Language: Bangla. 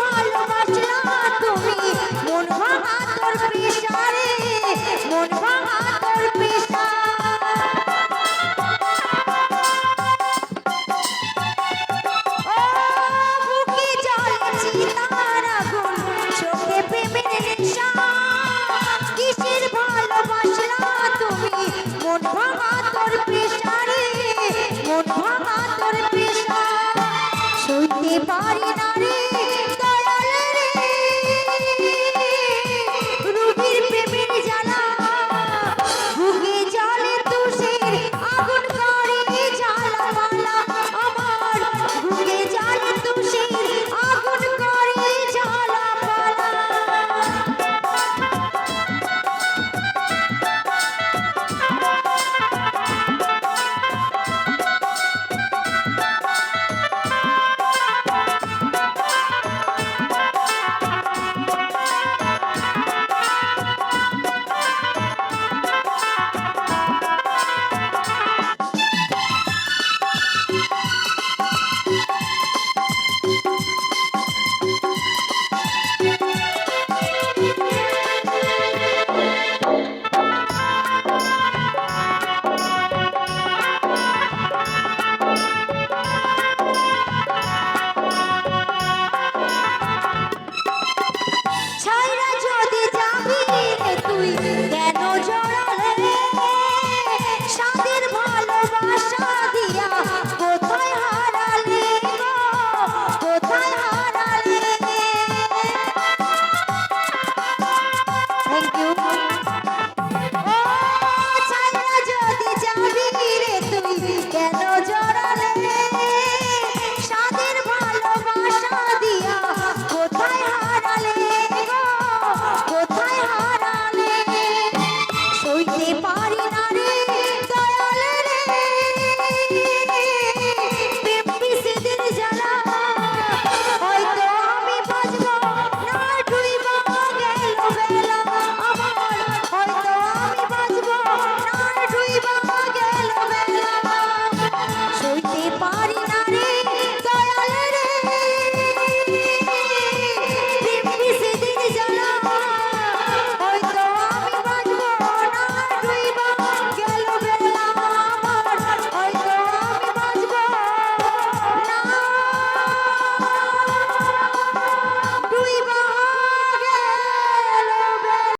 ভালোবাসলা তুমি? মন ভাঙা তোর পেশারে মন ভাঙা